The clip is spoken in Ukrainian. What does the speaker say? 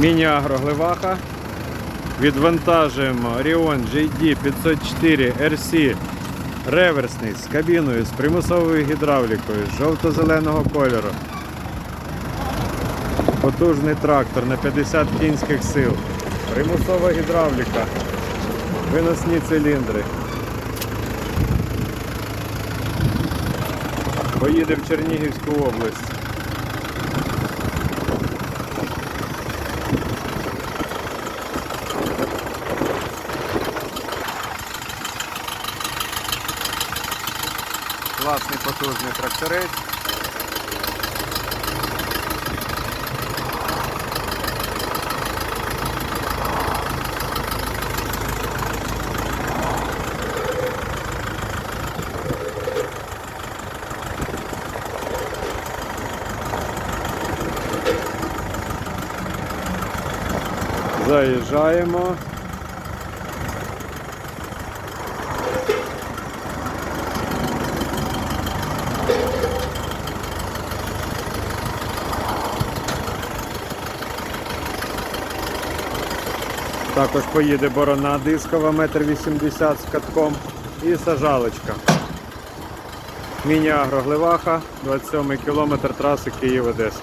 Міні-агро Гливаха. Відвантажуємо Orion JD 504 RC реверсний з кабіною, з примусовою гідравлікою, з жовто-зеленого кольору. Потужний трактор на 50 кінських сил. Примусова гідравліка. Виносні циліндри. Поїде в Чернігівську область. Класний потужний тракторець. Заїжджаємо. Також поїде борона дискова, метр вісімдесят з катком і сажалочка. Міні-агроглеваха, 27 кілометр траси Київ-Одеса.